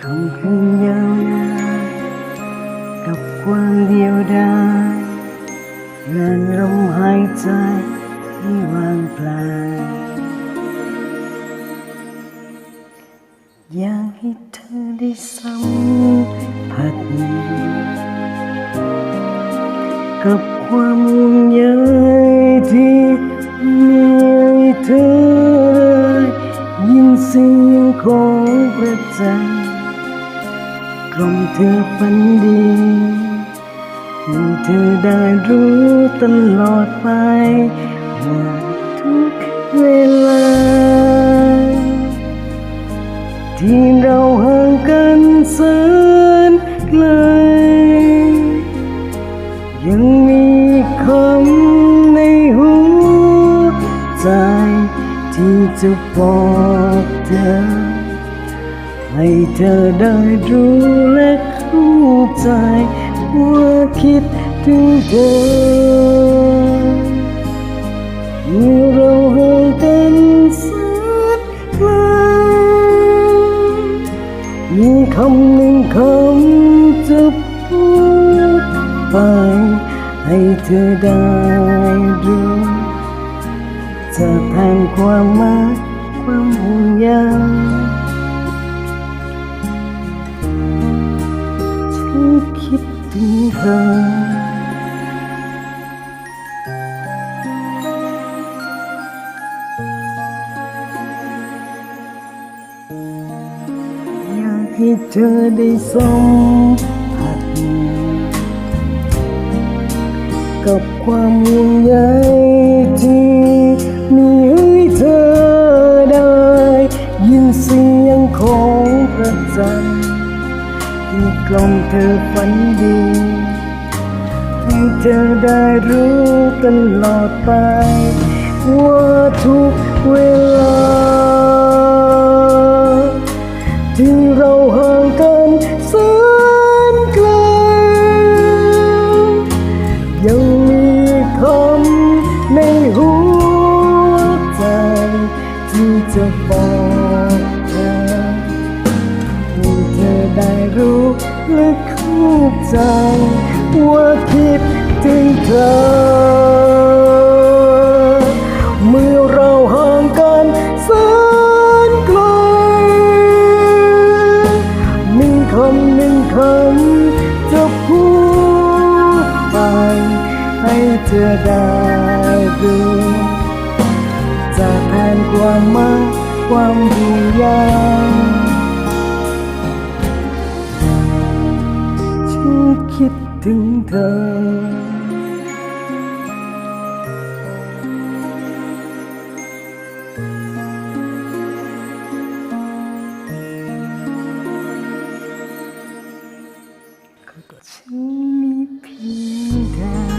คำคืนยาวนานกับความเดียวดายงานลมหายใจที่วางปลายอยากให้เธอได้สัมผัสกับความ เสียงของพระจันทร์กล่อมเธอฝันดีให้เธอได้รู้ตลอดไปว่าทุกเวลา ที่เราห่างกันแสนไกลยังมีคำในหัวใจ ที่จะบอกเธอ ให้เธอได้รู้และเข้าใจ ว่าคิดถึงเธอเมื่อเราห่างกันแสนไกลมีคำหนึ่งคำจะพูดไป ให้เธอได้รู้ จะแทนความมาความห่วงใยฉันคิดถึงเธอยากให้เธอได้สมผัสกับความห่วงใยที่ มีให้เธอได้ ยินเสียงของพระจันทร์ที่กล่อมเธอฝันดีให้เธอได้รู้ตลอดไป ว่าทุกเวลา ที่เราห่างกันแสนไกลยัง ที่จะบอกเธอให้เธอได้รู้และเข้าใจ ว่าคิดถึงเธอ เมื่อเราห่างกันแสนไกล มีคำหนึ่งคำจะพูดไปให้เธอได้รู้ นความหมายความดียางฉันคิดถึงเธอฉันมีเพียงเธอ